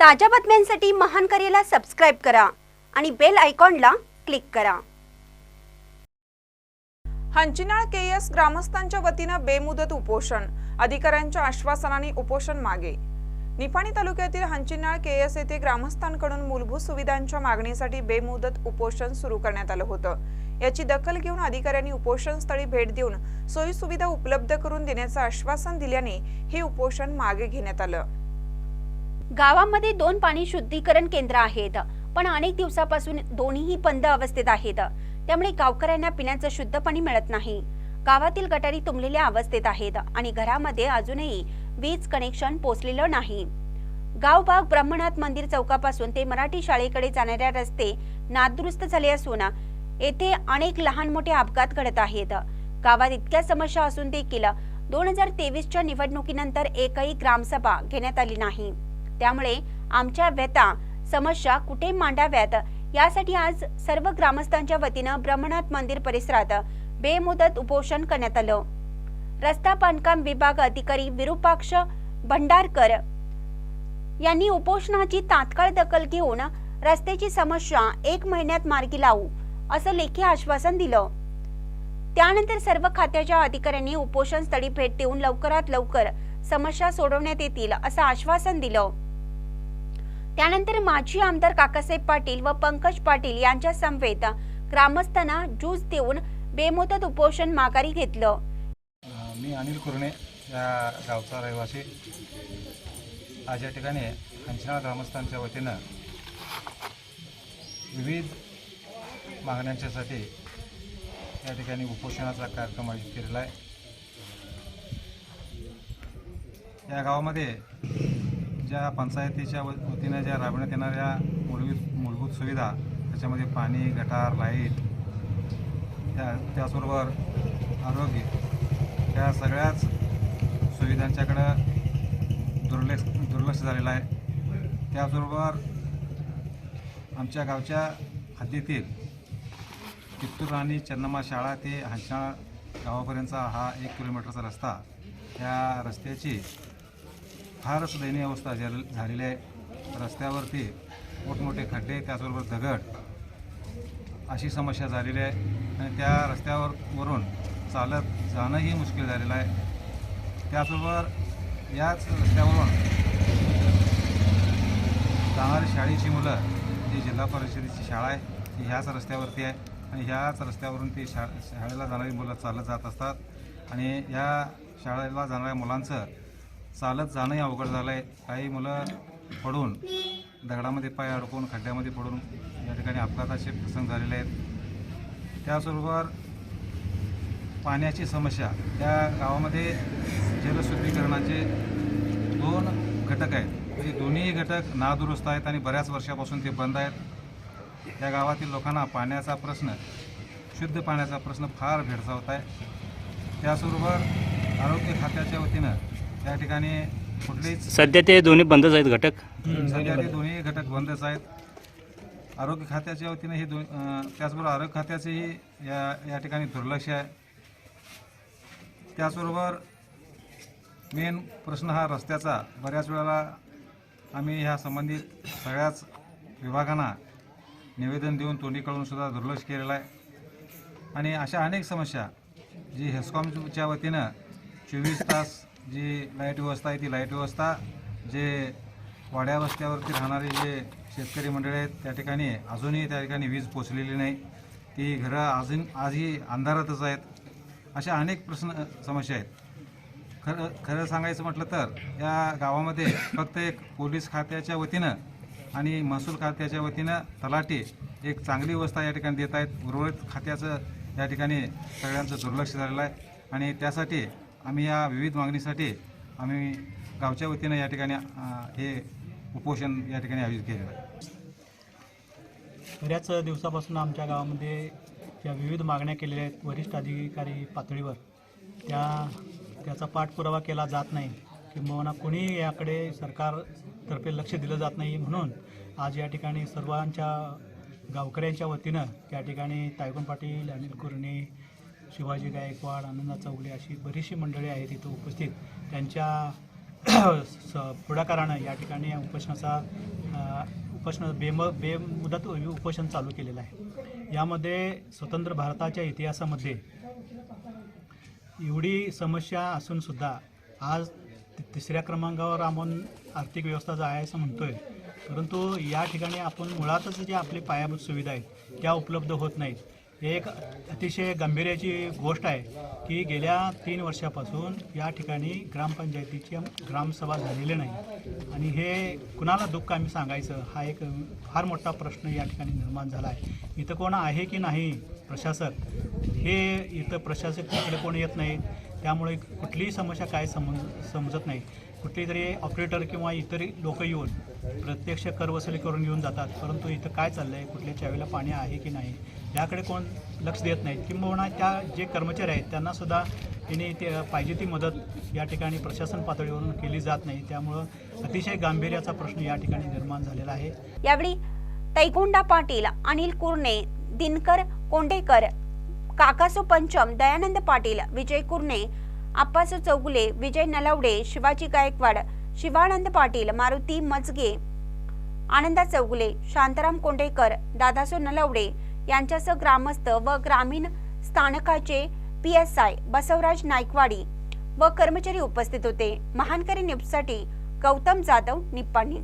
ताज्या बातम्यांसाठी महान करेला सबस्क्राईब करा आणि बेल आयकॉनला क्लिक करा. हंचिनाळ केएस ग्रामस्थांच्या वतीनं बेमुदत उपोषण. अधिकाऱ्यांच्या आश्वासनाने उपोषण मागे. निपाणी तालुक्यातील हंचिनाळ केएस येथे ग्रामस्थांकडून मूलभूत सुविधांच्या मागणीसाठी बेमुदत उपोषण सुरू करण्यात आलं होतं. याची दखल घेऊन अधिकाऱ्यांनी उपोषण स्थळी भेट देऊन सोयी सुविधा उपलब्ध करून देण्याचं आश्वासन दिल्याने हे उपोषण मागे घेण्यात आलं. गावामध्ये दोन पाणी शुद्धीकरण केंद्र आहेत पण अनेक दिवसापासून दोन्हीही बंद अवस्थेत आहेत. त्यामुळे गावकऱ्यांना पिण्याचं शुद्ध पाणी मिळत नाही. गावातील गटारी तुंबलेल्या अवस्थेत आहेत आणि घरामध्ये अजूनही वीज कनेक्शन पोचलेलं नाही. गावबाग ब्रह्मनाथ मंदिर चौकापासून ते मराठी शाळेकडे जाणाऱ्या रस्ते नादुरुस्त झाले असून येथे अनेक लहान मोठे अपघात घडत आहेत. गावात इतक्या समस्या असून देखील दोन हजार तेवीसच्या निवडणुकीनंतर एकही ग्रामसभा घेण्यात आली नाही. त्यामुळे आमच्या व्यथा समस्या कुठे मांडाव्यात? यासाठी आज सर्व ग्रामस्थांच्या वतीनं ब्रह्मनाथ मंदिर परिसरात बेमुदत उपोषण करण्यात आलं. रस्ता बांधकाम विभाग अधिकारी विरूपाक्ष भंडारकर यांनी उपोषणाची तात्काळ दखल घेऊन रस्त्याची समस्या एक महिन्यात मार्गी लावू असं लेखी आश्वासन दिलं. त्यानंतर सर्व खात्याच्या अधिकाऱ्यांनी उपोषण स्थळी भेट देऊन लवकरात लवकर समस्या सोडवण्यात येतील असं आश्वासन दिलं. त्यानंतर माजी आमदार काकासाहेब पाटील व पंकज पाटील यांच्या समवेत ग्रामस्थांना ज्यूस देऊन बेमुदत उपोषण माघारी घेतलं. मी अनिल कुरणे या गावचा रहिवासी. आज या ठिकाणी हंचनाळ ग्रामस्थांच्या वतीनं विविध मागण्यांच्यासाठी या ठिकाणी उपोषणाचा कार्यक्रम आयोजित केलेला आहे. या गावामध्ये ज्या पंचायतीच्या व- वतीनं ज्या राबवण्यात येणाऱ्या मूलभूत मूलभूत सुविधा त्याच्यामध्ये पाणी गटार लाइट त्या त्याचबरोबर आरोग्य त्या सगळ्याच सुविधांच्याकडं दुर्लक्ष दुर्लक्ष झालेलं आहे. त्याचबरोबर आमच्या गावच्या हद्दीतील कित्तूर आणि चन्नमा शाळा ते हंशाळा गावापर्यंतचा हा एक किलोमीटरचा रस्ता त्या रस्त्याची फारच दयनीय अवस्था झालेली आहे. रस्त्यावरती मोठमोठे खड्डे त्याचबरोबर दगड अशी समस्या झालेली आहे. आणि त्या रस्त्यावर वरून चालत जाणंही मुश्किल झालेलं आहे. त्याचबरोबर याच रस्त्यावरून जाणारी शाळेची मुलं जी जिल्हा परिषदेची शाळा आहे ती ह्याच रस्त्यावरती आहे. आणि ह्याच रस्त्यावरून ती शा शाळेला जाणारी मुलं चालत जात असतात. आणि या शाळेला जाणाऱ्या मुलांचं चालत जाणंही अवघड झालं आहे काही मुलं पडून दगडामध्ये पाय अडकून खड्ड्यामध्ये पडून या ठिकाणी अपघाताचे प्रसंग झालेले आहेत. त्याचबरोबर पाण्याची समस्या. त्या गावामध्ये जलशुद्धीकरणाचे दोन घटक आहेत. हे दोन्ही घटक नादुरुस्त आहेत आणि बऱ्याच वर्षापासून ते बंद आहेत. त्या गावातील लोकांना पाण्याचा प्रश्न शुद्ध पाण्याचा प्रश्न फार भेडसावत आहे. त्याचबरोबर आरोग्य खात्याच्या वतीनं त्या ठिकाणी कुठलीच सध्या ते दोन्ही बंदच आहेत घटक. सध्या ते दोन्ही घटक बंदच आहेत. आरोग्य खात्याच्या वतीनं हे अं, त्याचबरोबर आरोग्य खात्याचेही या या ठिकाणी दुर्लक्ष आहे. त्याचबरोबर मेन प्रश्न हा रस्त्याचा. बऱ्याच वेळेला आम्ही ह्या संबंधित सगळ्याच विभागांना निवेदन देऊन तोंडी कळून सुद्धा दुर्लक्ष केलेलं आहे. आणि अशा अनेक समस्या जी हेस्कॉमच्या वतीनं चोवीस तास जी लाइट व्यवस्था आहे ती लाइट व्यवस्था जे वाड्या वस्त्यावरती राहणारे जे शेतकरी मंडळी आहेत त्या ठिकाणी अजूनही त्या ठिकाणी वीज पोचलेली नाही. ती घरं अजून आजही अंधारातच आहेत. अशा अनेक प्रश्न समस्या आहेत. खरं खरं सांगायचं म्हटलं तर या गावामध्ये फक्त एक पोलीस खात्याच्या वतीनं आणि महसूल खात्याच्या वतीनं तलाठी एक चांगली व्यवस्था या ठिकाणी देत आहेत. उर्वरित खात्याचं या ठिकाणी सगळ्यांचं दुर्लक्ष झालेलं आहे. आणि त्यासाठी आम्ही या विविध मागणीसाठी आम्ही गावच्या वतीनं या ठिकाणी हे उपोषण या ठिकाणी आयोजित केलेलं आहे. बऱ्याच दिवसापासून आमच्या गावामध्ये ज्या विविध मागण्या केलेल्या आहेत. वरिष्ठ अधिकारी पातळीवर. त्या त्याचा पाठपुरावा केला जात नाही किंबहुना कोणी याकडे सरकारतर्फे लक्ष दिलं जात नाही म्हणून आज या ठिकाणी सर्वांच्या गावकऱ्यांच्या वतीनं या ठिकाणी तायगोन पाटील अनिल कुरणे शिवाजी गायकवाड आनंदा चौगले अशी बरीचशी मंडळी आहेत इथं उपस्थित. त्यांच्या स- पुढाकारानं या ठिकाणी उपोषणाचा उपोषण बेम बेमुदत उपोषण चालू केलेलं आहे. यामध्ये स्वतंत्र भारताच्या इतिहासामध्ये एवढी समस्या असूनसुद्धा आज तिसऱ्या क्रमांकावर आपण आर्थिक व्यवस्था जो आहे असं म्हणतोय. परंतु या ठिकाणी आपण मुळातच जे आपली पायाभूत सुविधा आहेत त्या उपलब्ध होत नाहीत. एक अतिशय गांभीर्याची गोष्ट आहे की गेल्या तीन वर्षापासून या ठिकाणी ग्रामपंचायतीची ग्रामसभा झालेली नाही. आणि हे कुणाला दुःख आम्ही सांगायचं? हा एक फार मोठा प्रश्न या ठिकाणी निर्माण झाला आहे. इथं कोण आहे की नाही प्रशासक? हे इथं प्रशासक तिकडे कोण येत नाही? त्यामुळे कुठलीही समस्या काय समज समजत नाही. कुठली तरी ऑपरेटर किंवा इतर लोक येऊन प्रत्यक्ष कर वसुली करून घेऊन जातात. परंतु इथं काय चाललं आहे कुठल्या चावीला पाणी आहे की नाही याकडे कोण लक्ष देत नाहीत. किंबहुना त्या जे कर्मचारी आहेत त्यांनासुद्धा त्यांनी ते पाहिजे ती मदत या ठिकाणी प्रशासन पातळीवरून केली जात नाही. त्यामुळं अतिशय गांभीर्याचा प्रश्न या ठिकाणी निर्माण झालेला आहे. यावेळी तैगोंडा पाटील अनिल कुर्णे दिनकर कोंडेकर काकासू पंचम दयानंद पाटील विजय कुर्णे आप्पासो चौगुले विजय नलावडे शिवाजी गायकवाड शिवानंद पाटील मारुती मजगे आनंदा चौगुले शांताराम कोंडेकर दादासो नलावडे यांच्यासह ग्रामस्थ व ग्रामीण स्थानकाचे P S I Basavaraj Naikwadi व कर्मचारी उपस्थित होते. महानकरी न्यूजसाठी गौतम जाधव निप्पाणी.